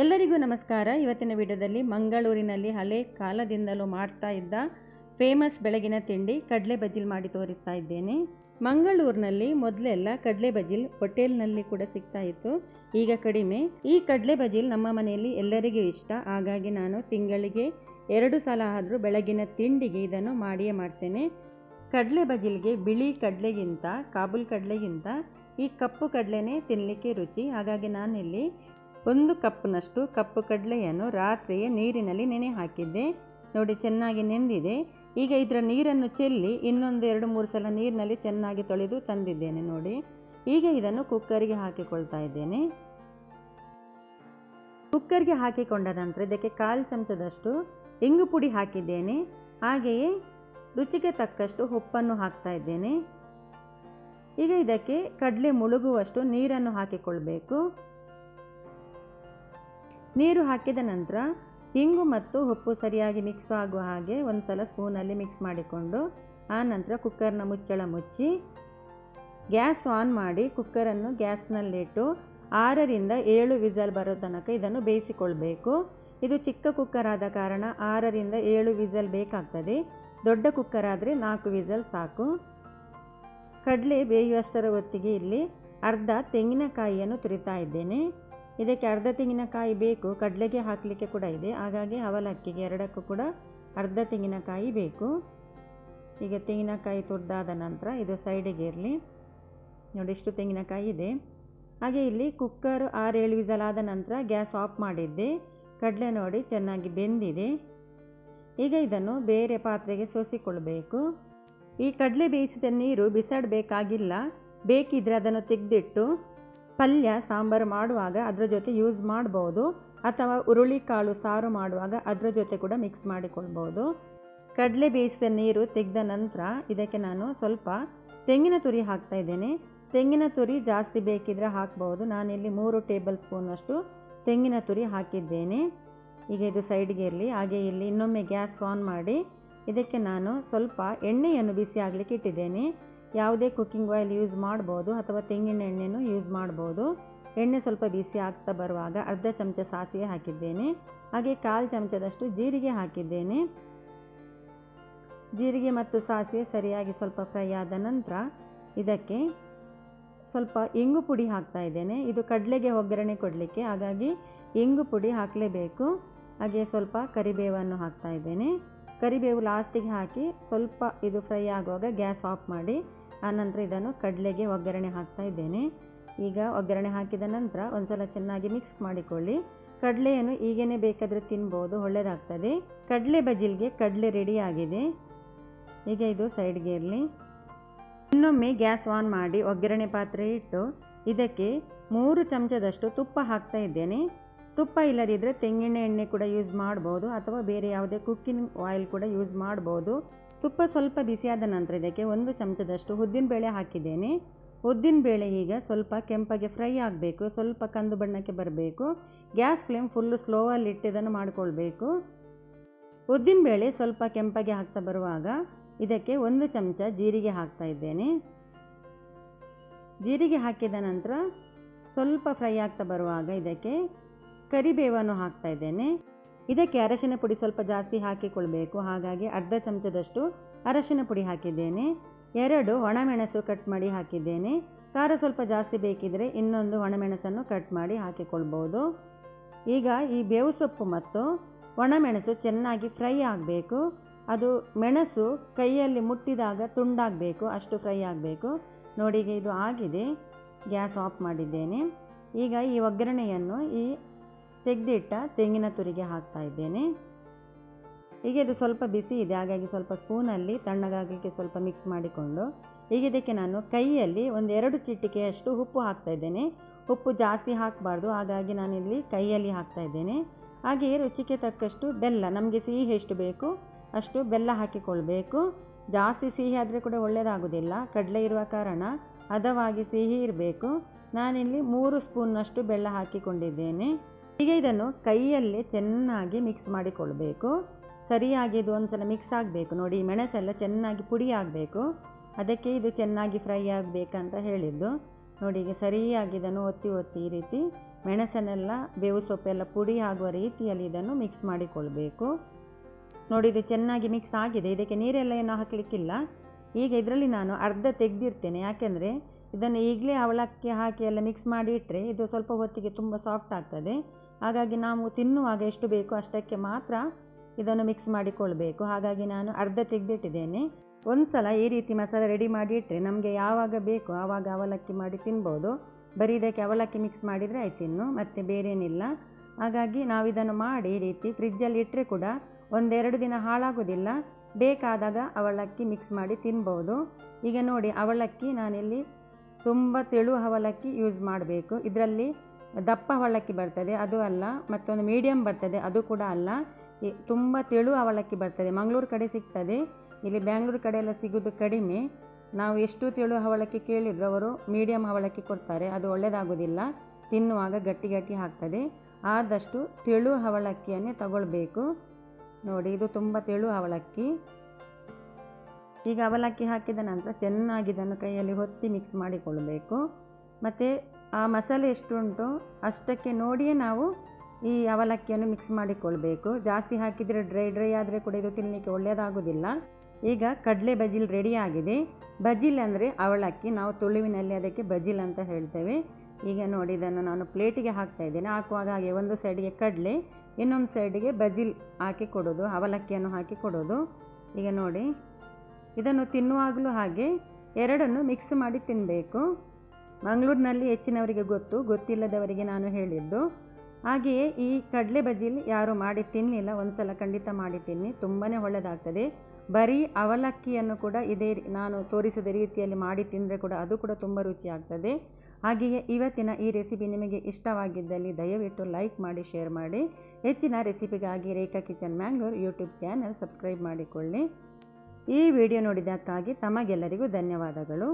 ಎಲ್ಲರಿಗೂ ನಮಸ್ಕಾರ. ಇವತ್ತಿನ ವಿಡಿಯೋದಲ್ಲಿ ಮಂಗಳೂರಿನಲ್ಲಿ ಹಳೆ ಕಾಲದಿಂದಲೂ ಮಾಡ್ತಾ ಇದ್ದ ಫೇಮಸ್ ಬೆಳಗಿನ ತಿಂಡಿ ಕಡಲೆ ಬಜ್ಜಿಲ್ ಮಾಡಿ ತೋರಿಸ್ತಾ ಇದ್ದೇನೆ. ಮಂಗಳೂರಿನಲ್ಲಿ ಮೊದಲೆಲ್ಲ ಕಡಲೆ ಬಜಿಲ್ ಹೋಟೆಲ್ನಲ್ಲಿ ಕೂಡ ಸಿಗ್ತಾ ಇತ್ತು. ಈಗ ಕಡಿಮೆ. ಈ ಕಡಲೆ ಬಜಿಲ್ ನಮ್ಮ ಮನೆಯಲ್ಲಿ ಎಲ್ಲರಿಗೂ ಇಷ್ಟ. ಹಾಗಾಗಿ ನಾನು ತಿಂಗಳಿಗೆ ಎರಡು ಸಲ ಆದರೂ ಬೆಳಗಿನ ತಿಂಡಿಗೆ ಇದನ್ನು ಮಾಡಿಯೇ ಮಾಡ್ತೇನೆ. ಕಡಲೆ ಬಜಿಲ್ಗೆ ಬಿಳಿ ಕಡಲೆಗಿಂತ, ಕಾಬುಲ್ ಕಡಲೆಗಿಂತ ಈ ಕಪ್ಪು ಕಡಲೆನೇ ತಿನ್ನಲಿಕ್ಕೆ ರುಚಿ. ಹಾಗಾಗಿ ನಾನಿಲ್ಲಿ ಒಂದು ಕಪ್ನಷ್ಟು ಕಪ್ಪು ಕಡಲೆಯನ್ನು ರಾತ್ರಿಯೇ ನೀರಿನಲ್ಲಿ ನೆನೆ ಹಾಕಿದ್ದೆ ನೋಡಿ, ಚೆನ್ನಾಗಿ ನೆಂದಿದೆ. ಈಗ ಇದರ ನೀರನ್ನು ಚೆಲ್ಲಿ ಇನ್ನೊಂದು ಎರಡು ಮೂರು ಸಲ ನೀರಿನಲ್ಲಿ ಚೆನ್ನಾಗಿ ತೊಳೆದು ತಂದಿದ್ದೇನೆ ನೋಡಿ. ಈಗ ಇದನ್ನು ಕುಕ್ಕರಿಗೆ ಹಾಕಿಕೊಳ್ತಾ ಇದ್ದೇನೆ. ಕುಕ್ಕರ್ಗೆ ಹಾಕಿಕೊಂಡ ನಂತರ ಇದಕ್ಕೆ ಕಾಲು ಚಮಚದಷ್ಟು ಇಂಗು ಪುಡಿ ಹಾಕಿದ್ದೇನೆ. ಹಾಗೆಯೇ ರುಚಿಗೆ ತಕ್ಕಷ್ಟು ಉಪ್ಪನ್ನು ಹಾಕ್ತಾ ಇದ್ದೇನೆ. ಈಗ ಇದಕ್ಕೆ ಕಡಲೆ ಮುಳುಗುವಷ್ಟು ನೀರನ್ನು ಹಾಕಿಕೊಳ್ಬೇಕು. ನೀರು ಹಾಕಿದ ನಂತರ ಇಂಗು ಮತ್ತು ಉಪ್ಪು ಸರಿಯಾಗಿ ಮಿಕ್ಸ್ ಆಗುವ ಹಾಗೆ ಒಂದು ಸಲ ಸ್ಪೂನಲ್ಲಿ ಮಿಕ್ಸ್ ಮಾಡಿಕೊಂಡು ಆ ನಂತರ ಕುಕ್ಕರ್ನ ಮುಚ್ಚಳ ಮುಚ್ಚಿ ಗ್ಯಾಸ್ ಆನ್ ಮಾಡಿ ಕುಕ್ಕರನ್ನು ಗ್ಯಾಸ್ನಲ್ಲಿಟ್ಟು ಆರರಿಂದ ಏಳು ವಿಸಲ್ ಬರೋ ತನಕ ಇದನ್ನು ಬೇಯಿಸಿಕೊಳ್ಬೇಕು. ಇದು ಚಿಕ್ಕ ಕುಕ್ಕರ್ ಆದ ಕಾರಣ ಆರರಿಂದ ಏಳು ವಿಸಲ್ ಬೇಕಾಗ್ತದೆ. ದೊಡ್ಡ ಕುಕ್ಕರ್ ಆದರೆ ನಾಲ್ಕು ವಿಸಲ್ ಸಾಕು. ಕಡಲೆ ಬೇಯುವಷ್ಟರ ಹೊತ್ತಿಗೆ ಇಲ್ಲಿ ಅರ್ಧ ತೆಂಗಿನಕಾಯಿಯನ್ನು ತುರಿತಾ ಇದ್ದೇನೆ. ಇದಕ್ಕೆ ಅರ್ಧ ತೆಂಗಿನಕಾಯಿ ಬೇಕು. ಕಡಲೆಗೆ ಹಾಕಲಿಕ್ಕೆ ಕೂಡ ಇದೆ. ಹಾಗಾಗಿ ಅವಲಕ್ಕಿಗೆ ಎರಡಕ್ಕೂ ಕೂಡ ಅರ್ಧ ತೆಂಗಿನಕಾಯಿ ಬೇಕು. ಈಗ ತೆಂಗಿನಕಾಯಿ ತುರಿದಾದ ನಂತರ ಇದು ಸೈಡಿಗೆ ಇರಲಿ. ನೋಡಿ, ಇಷ್ಟು ತೆಂಗಿನಕಾಯಿ ಇದೆ. ಹಾಗೆ ಇಲ್ಲಿ ಕುಕ್ಕರ್ ಆರೇಳು ವಿಸಲಾದ ನಂತರ ಗ್ಯಾಸ್ ಆಫ್ ಮಾಡಿದ್ದೆ. ಕಡಲೆ ನೋಡಿ ಚೆನ್ನಾಗಿ ಬೆಂದಿದೆ. ಈಗ ಇದನ್ನು ಬೇರೆ ಪಾತ್ರೆಗೆ ಸೋಸಿಕೊಳ್ಬೇಕು. ಈ ಕಡಲೆ ಬೇಯಿಸಿದ ನೀರು ಬಿಸಾಡಬೇಕಾಗಿಲ್ಲ. ಬೇಕಿದ್ರೆ ಅದನ್ನು ತೆಗೆದಿಟ್ಟು ಪಲ್ಯ, ಸಾಂಬಾರು ಮಾಡುವಾಗ ಅದರ ಜೊತೆ ಯೂಸ್ ಮಾಡ್ಬೋದು. ಅಥವಾ ಹುರುಳಿಕಾಳು ಸಾರು ಮಾಡುವಾಗ ಅದರ ಜೊತೆ ಕೂಡ ಮಿಕ್ಸ್ ಮಾಡಿಕೊಳ್ಬೋದು. ಕಡಲೆ ಬೇಯಿಸಿದ ನೀರು ತೆಗೆದ ನಂತರ ಇದಕ್ಕೆ ನಾನು ಸ್ವಲ್ಪ ತೆಂಗಿನ ತುರಿ ಹಾಕ್ತಾ ಇದ್ದೇನೆ. ತೆಂಗಿನ ತುರಿ ಜಾಸ್ತಿ ಬೇಕಿದ್ರೆ ಹಾಕ್ಬೋದು. ನಾನಿಲ್ಲಿ ಮೂರು ಟೇಬಲ್ ಸ್ಪೂನಷ್ಟು ತೆಂಗಿನ ತುರಿ ಹಾಕಿದ್ದೇನೆ. ಈಗ ಇದು ಸೈಡ್ಗೆ ಇರಲಿ. ಹಾಗೆ ಇಲ್ಲಿ ಇನ್ನೊಮ್ಮೆ ಗ್ಯಾಸ್ ಆನ್ ಮಾಡಿ ಇದಕ್ಕೆ ನಾನು ಸ್ವಲ್ಪ ಎಣ್ಣೆಯನ್ನು ಬಿಸಿ ಆಗಲಿಕ್ಕೆ ಇಟ್ಟಿದ್ದೇನೆ. ಯಾವುದೇ ಕುಕ್ಕಿಂಗ್ ಆಯಿಲ್ ಯೂಸ್ ಮಾಡ್ಬೋದು ಅಥವಾ ತೆಂಗಿನ ಎಣ್ಣೆನೂ ಯೂಸ್ ಮಾಡ್ಬೋದು. ಎಣ್ಣೆ ಸ್ವಲ್ಪ ಬಿಸಿ ಆಗ್ತಾ ಬರುವಾಗ ಅರ್ಧ ಚಮಚ ಸಾಸಿವೆ ಹಾಕಿದ್ದೇನೆ. ಹಾಗೆ ಕಾಲು ಚಮಚದಷ್ಟು ಜೀರಿಗೆ ಹಾಕಿದ್ದೇನೆ. ಜೀರಿಗೆ ಮತ್ತು ಸಾಸಿವೆ ಸರಿಯಾಗಿ ಸ್ವಲ್ಪ ಫ್ರೈ ಆದ ನಂತರ ಇದಕ್ಕೆ ಸ್ವಲ್ಪ ಇಂಗು ಪುಡಿ ಹಾಕ್ತಾ ಇದ್ದೇನೆ. ಇದು ಕಡಲೆಗೆ ಒಗ್ಗರಣೆ ಕೊಡಲಿಕ್ಕೆ, ಹಾಗಾಗಿ ಇಂಗು ಪುಡಿ ಹಾಕಲೇಬೇಕು. ಹಾಗೆ ಸ್ವಲ್ಪ ಕರಿಬೇವನ್ನು ಹಾಕ್ತಾ ಇದ್ದೇನೆ. ಕರಿಬೇವು ಲಾಸ್ಟಿಗೆ ಹಾಕಿ ಸ್ವಲ್ಪ ಇದು ಫ್ರೈ ಆಗುವಾಗ ಗ್ಯಾಸ್ ಆಫ್ ಮಾಡಿ ಆನಂತರ ಇದನ್ನು ಕಡಲೆಗೆ ಒಗ್ಗರಣೆ ಹಾಕ್ತಾ ಇದ್ದೇನೆ. ಈಗ ಒಗ್ಗರಣೆ ಹಾಕಿದ ನಂತರ ಒಂದ್ಸಲ ಚೆನ್ನಾಗಿ ಮಿಕ್ಸ್ ಮಾಡಿಕೊಳ್ಳಿ. ಕಡಲೆಯನ್ನು ಈಗೇನೆ ಬೇಕಾದರೆ ತಿನ್ಬೋದು ಒಳ್ಳೆಯದಾಗ್ತದೆ ಕಡಲೆ ಬಜಿಲ್ಗೆ ಕಡಲೆ ರೆಡಿ ಆಗಿದೆ. ಈಗ ಇದು ಸೈಡ್ಗೆ ಇರಲಿ. ಇನ್ನೊಮ್ಮೆ ಗ್ಯಾಸ್ ಆನ್ ಮಾಡಿ ಒಗ್ಗರಣೆ ಪಾತ್ರೆ ಇಟ್ಟು ಇದಕ್ಕೆ ಮೂರು ಚಮಚದಷ್ಟು ತುಪ್ಪ ಹಾಕ್ತಾ ಇದ್ದೇನೆ. ತುಪ್ಪ ಇಲ್ಲದಿದ್ದರೆ ತೆಂಗಿನ ಎಣ್ಣೆ ಕೂಡ ಯೂಸ್ ಮಾಡ್ಬೋದು ಅಥವಾ ಬೇರೆ ಯಾವುದೇ ಕುಕ್ಕಿಂಗ್ ಆಯಿಲ್ ಕೂಡ ಯೂಸ್ ಮಾಡ್ಬೋದು. ತುಪ್ಪ ಸ್ವಲ್ಪ ಬಿಸಿಯಾದ ನಂತರ ಇದಕ್ಕೆ ಒಂದು ಚಮಚದಷ್ಟು ಉದ್ದಿನಬೇಳೆ ಹಾಕಿದ್ದೇನೆ. ಉದ್ದಿನಬೇಳೆ ಈಗ ಸ್ವಲ್ಪ ಕೆಂಪಗೆ ಫ್ರೈ ಆಗಬೇಕು. ಸ್ವಲ್ಪ ಕಂದು ಬಣ್ಣಕ್ಕೆ ಬರಬೇಕು. ಗ್ಯಾಸ್ ಫ್ಲೇಮ್ ಫುಲ್ಲು ಸ್ಲೋವಲ್ಲಿ ಇದನ್ನು ಮಾಡಿಕೊಳ್ಬೇಕು. ಉದ್ದಿನಬೇಳೆ ಸ್ವಲ್ಪ ಕೆಂಪಗೆ ಹಾಕ್ತಾ ಬರುವಾಗ ಇದಕ್ಕೆ ಒಂದು ಚಮಚ ಜೀರಿಗೆ ಹಾಕ್ತಾ ಇದ್ದೇನೆ. ಜೀರಿಗೆ ಹಾಕಿದ ನಂತರ ಸ್ವಲ್ಪ ಫ್ರೈ ಆಗ್ತಾ ಬರುವಾಗ ಇದಕ್ಕೆ ಕರಿಬೇವನ್ನು ಹಾಕ್ತಾ ಇದ್ದೇನೆ. ಇದಕ್ಕೆ ಅರಶಿನ ಪುಡಿ ಸ್ವಲ್ಪ ಜಾಸ್ತಿ ಹಾಕಿಕೊಳ್ಬೇಕು. ಹಾಗಾಗಿ ಅರ್ಧ ಚಮಚದಷ್ಟು ಅರಶಿನ ಪುಡಿ ಹಾಕಿದ್ದೇನೆ. ಎರಡು ಒಣಮೆಣಸು ಕಟ್ ಮಾಡಿ ಹಾಕಿದ್ದೇನೆ. ಖಾರ ಸ್ವಲ್ಪ ಜಾಸ್ತಿ ಬೇಕಿದ್ದರೆ ಇನ್ನೊಂದು ಒಣಮೆಣಸನ್ನು ಕಟ್ ಮಾಡಿ ಹಾಕಿಕೊಳ್ಬೋದು. ಈಗ ಈ ಬೇವು ಸೊಪ್ಪು ಮತ್ತು ಒಣಮೆಣಸು ಚೆನ್ನಾಗಿ ಫ್ರೈ ಆಗಬೇಕು. ಅದು ಮೆಣಸು ಕೈಯಲ್ಲಿ ಮುಟ್ಟಿದಾಗ ತುಂಡಾಗಬೇಕು, ಅಷ್ಟು ಫ್ರೈ ಆಗಬೇಕು. ನೋಡಿ, ಇದು ಆಗಿದೆ. ಗ್ಯಾಸ್ ಆಫ್ ಮಾಡಿದ್ದೇನೆ. ಈಗ ಈ ಒಗ್ಗರಣೆಯನ್ನು ಈ ತೆಗೆದಿಟ್ಟ ತೆಂಗಿನ ತುರಿಗೆ ಹಾಕ್ತಾ ಇದ್ದೇನೆ. ಈಗ ಇದು ಸ್ವಲ್ಪ ಬಿಸಿ ಇದೆ, ಹಾಗಾಗಿ ಸ್ವಲ್ಪ ಸ್ಪೂನಲ್ಲಿ ತಣ್ಣಗಾಗಲಿಕ್ಕೆ ಸ್ವಲ್ಪ ಮಿಕ್ಸ್ ಮಾಡಿಕೊಂಡು ಈಗ ಇದಕ್ಕೆ ನಾನು ಕೈಯಲ್ಲಿ ಒಂದು ಎರಡು ಚಿಟಿಕೆಯಷ್ಟು ಉಪ್ಪು ಹಾಕ್ತಾ ಇದ್ದೇನೆ. ಉಪ್ಪು ಜಾಸ್ತಿ ಹಾಕಬಾರ್ದು, ಹಾಗಾಗಿ ನಾನಿಲ್ಲಿ ಕೈಯಲ್ಲಿ ಹಾಕ್ತಾ ಇದ್ದೇನೆ. ಹಾಗೆಯೇ ರುಚಿಗೆ ತಕ್ಕಷ್ಟು ಬೆಲ್ಲ, ನಮಗೆ ಸಿಹಿ ಎಷ್ಟು ಬೇಕು ಅಷ್ಟು ಬೆಲ್ಲ ಹಾಕಿಕೊಳ್ಬೇಕು. ಜಾಸ್ತಿ ಸಿಹಿ ಆದರೆ ಕೂಡ ಒಳ್ಳೆಯದಾಗೋದಿಲ್ಲ, ಕಡಲೆ ಇರುವ ಕಾರಣ ಹದವಾಗಿ ಸಿಹಿ ಇರಬೇಕು. ನಾನಿಲ್ಲಿ ಮೂರು ಸ್ಪೂನ್ನಷ್ಟು ಬೆಲ್ಲ ಹಾಕಿಕೊಂಡಿದ್ದೇನೆ. ಈಗ ಇದನ್ನು ಕೈಯಲ್ಲೇ ಚೆನ್ನಾಗಿ ಮಿಕ್ಸ್ ಮಾಡಿಕೊಳ್ಬೇಕು. ಸರಿಯಾಗಿ ಇದು ಒಂದು ಸಲ ಮಿಕ್ಸ್ ಆಗಬೇಕು. ನೋಡಿ ಮೆಣಸೆಲ್ಲ ಚೆನ್ನಾಗಿ ಪುಡಿ ಆಗಬೇಕು. ಅದಕ್ಕೆ ಇದು ಚೆನ್ನಾಗಿ ಫ್ರೈ ಆಗಬೇಕಂತ ಹೇಳಿದ್ದು. ನೋಡಿ, ಈಗ ಸರಿಯಾಗಿ ಇದನ್ನು ಒತ್ತಿ ಒತ್ತಿ ಈ ರೀತಿ ಮೆಣಸನ್ನೆಲ್ಲ ಬೇವು ಸೊಪ್ಪೆಲ್ಲ ಪುಡಿ ಆಗುವ ರೀತಿಯಲ್ಲಿ ಇದನ್ನು ಮಿಕ್ಸ್ ಮಾಡಿಕೊಳ್ಬೇಕು. ನೋಡಿ, ಇದು ಚೆನ್ನಾಗಿ ಮಿಕ್ಸ್ ಆಗಿದೆ. ಇದಕ್ಕೆ ನೀರೆಲ್ಲ ಏನು ಹಾಕಲಿಕ್ಕಿಲ್ಲ. ಈಗ ಇದರಲ್ಲಿ ನಾನು ಅರ್ಧ ತೆಗೆದಿರ್ತೇನೆ. ಯಾಕೆಂದರೆ ಇದನ್ನು ಈಗಲೇ ಅವಲಕ್ಕಿ ಹಾಕಿ ಎಲ್ಲ ಮಿಕ್ಸ್ ಮಾಡಿ ಇಟ್ಟರೆ ಇದು ಸ್ವಲ್ಪ ಹೊತ್ತಿಗೆ ತುಂಬ ಸಾಫ್ಟ್ ಆಗ್ತದೆ. ಹಾಗಾಗಿ ನಾವು ತಿನ್ನುವಾಗ ಎಷ್ಟು ಬೇಕೋ ಅಷ್ಟಕ್ಕೆ ಮಾತ್ರ ಇದನ್ನು ಮಿಕ್ಸ್ ಮಾಡಿಕೊಳ್ಬೇಕು. ಹಾಗಾಗಿ ನಾನು ಅರ್ಧ ತೆಗೆದಿಟ್ಟಿದ್ದೇನೆ. ಒಂದು ಸಲ ಈ ರೀತಿ ಮಸಾಲೆ ರೆಡಿ ಮಾಡಿ ಇಟ್ಟರೆ ನಮಗೆ ಯಾವಾಗ ಬೇಕು ಆವಾಗ ಅವಲಕ್ಕಿ ಮಾಡಿ ತಿನ್ಬೋದು. ಬರೀ ಇದಕ್ಕೆ ಅವಲಕ್ಕಿ ಮಿಕ್ಸ್ ಮಾಡಿದರೆ ಆಯ್ತು ಇನ್ನು, ಮತ್ತು ಬೇರೇನಿಲ್ಲ. ಹಾಗಾಗಿ ನಾವು ಇದನ್ನು ಮಾಡಿ ಈ ರೀತಿ ಫ್ರಿಜ್ಜಲ್ಲಿ ಇಟ್ಟರೆ ಕೂಡ ಒಂದೆರಡು ದಿನ ಹಾಳಾಗೋದಿಲ್ಲ. ಬೇಕಾದಾಗ ಅವಲಕ್ಕಿ ಮಿಕ್ಸ್ ಮಾಡಿ ತಿನ್ಬೋದು. ಈಗ ನೋಡಿ ಅವಲಕ್ಕಿ ನಾನಿಲ್ಲಿ ತುಂಬ ತೆಳು ಅವಲಕ್ಕಿ ಯೂಸ್ ಮಾಡಬೇಕು. ಇದರಲ್ಲಿ ದಪ್ಪ ಅವಲಕ್ಕಿ ಬರ್ತದೆ, ಅದು ಅಲ್ಲ, ಮತ್ತೊಂದು ಮೀಡಿಯಮ್ ಬರ್ತದೆ, ಅದು ಕೂಡ ಅಲ್ಲ. ತುಂಬ ತೆಳು ಅವಲಕ್ಕಿ ಬರ್ತದೆ. ಮಂಗಳೂರು ಕಡೆ ಸಿಗ್ತದೆ. ಇಲ್ಲಿ ಬ್ಯಾಂಗ್ಳೂರು ಕಡೆ ಎಲ್ಲ ಸಿಗೋದು ಕಡಿಮೆ. ನಾವು ಎಷ್ಟು ತೆಳು ಅವಲಕ್ಕಿ ಕೇಳಿದ್ರು ಅವರು ಮೀಡಿಯಂ ಅವಲಕ್ಕಿ ಕೊಡ್ತಾರೆ, ಅದು ಒಳ್ಳೆಯದಾಗೋದಿಲ್ಲ ತಿನ್ನುವಾಗ ಗಟ್ಟಿ ಗಟ್ಟಿ ಹಾಕ್ತದೆ ಆದಷ್ಟು ತೆಳು ಅವಲಕ್ಕಿಯನ್ನೇ ತಗೊಳ್ಬೇಕು. ನೋಡಿ, ಇದು ತುಂಬ ತೆಳು ಅವಲಕ್ಕಿ. ಈಗ ಅವಲಕ್ಕಿ ಹಾಕಿದ ನಂತರ ಚೆನ್ನಾಗಿ ಇದನ್ನು ಕೈಯಲ್ಲಿ ಹೊತ್ತಿ ಮಿಕ್ಸ್ ಮಾಡಿಕೊಳ್ಳಬೇಕು ಮತ್ತು ಆ ಮಸಾಲೆ ಎಷ್ಟುಂಟು ಅಷ್ಟಕ್ಕೆ ನೋಡಿಯೇ ನಾವು ಈ ಅವಲಕ್ಕಿಯನ್ನು ಮಿಕ್ಸ್ ಮಾಡಿಕೊಳ್ಬೇಕು. ಜಾಸ್ತಿ ಹಾಕಿದರೆ ಡ್ರೈ ಡ್ರೈ ಆದರೆ ಕೂಡ ಇದು ತಿನ್ನಲಿಕ್ಕೆ ಒಳ್ಳೆಯದಾಗೋದಿಲ್ಲ ಈಗ ಕಡಲೆ ಬಜಿಲ್ ರೆಡಿ ಆಗಿದೆ. ಬಜಿಲ್ ಅಂದರೆ ಅವಲಕ್ಕಿ. ನಾವು ತುಳುವಿನಲ್ಲಿ ಅದಕ್ಕೆ ಬಜಿಲ್ ಅಂತ ಹೇಳ್ತೇವೆ. ಈಗ ನೋಡಿ, ಇದನ್ನು ನಾನು ಪ್ಲೇಟಿಗೆ ಹಾಕ್ತಾ ಇದ್ದೇನೆ. ಹಾಕುವಾಗ ಹಾಗೆ ಒಂದು ಸೈಡಿಗೆ ಕಡಲೆ, ಇನ್ನೊಂದು ಸೈಡಿಗೆ ಬಜಿಲ್ ಹಾಕಿ ಕೊಡೋದು, ಅವಲಕ್ಕಿಯನ್ನು ಹಾಕಿ ಕೊಡೋದು. ಈಗ ನೋಡಿ, ಇದನ್ನು ತಿನ್ನುವಾಗಲೂ ಹಾಗೆ ಎರಡನ್ನು ಮಿಕ್ಸ್ ಮಾಡಿ ತಿನ್ನಬೇಕು ಮಂಗಳೂರಿನಲ್ಲಿ ಹೆಚ್ಚಿನವರಿಗೆ ಗೊತ್ತು, ಗೊತ್ತಿಲ್ಲದವರಿಗೆ ನಾನು ಹೇಳಿದ್ದು. ಹಾಗೆಯೇ ಈ ಕಡಲೆ ಬಜ್ಜಿಲಿ ಯಾರು ಮಾಡಿ ತಿನ್ನಲಿಲ್ಲ ಒಂದು ಸಲ ಖಂಡಿತ ಮಾಡಿ ತಿನ್ನಿ ತುಂಬಾ ಒಳ್ಳೆಯದಾಗ್ತದೆ ಬರೀ ಅವಲಕ್ಕಿಯನ್ನು ಕೂಡ ಇದೇ ನಾನು ತೋರಿಸಿದ ರೀತಿಯಲ್ಲಿ ಮಾಡಿ ತಿಂದರೆ ಕೂಡ ಅದು ಕೂಡ ತುಂಬ ರುಚಿಯಾಗ್ತದೆ. ಹಾಗೆಯೇ ಇವತ್ತಿನ ಈ ರೆಸಿಪಿ ನಿಮಗೆ ಇಷ್ಟವಾಗಿದ್ದಲ್ಲಿ ದಯವಿಟ್ಟು ಲೈಕ್ ಮಾಡಿ, ಶೇರ್ ಮಾಡಿ. ಹೆಚ್ಚಿನ ರೆಸಿಪಿಗಾಗಿ Rekha kitchen Mangalore YouTube channel subscribe ಮಾಡಿಕೊಳ್ಳಿ. ಈ ವಿಡಿಯೋ ನೋಡಿದ್ದಕ್ಕಾಗಿ ತಮಗೆಲ್ಲರಿಗೂ ಧನ್ಯವಾದಗಳು.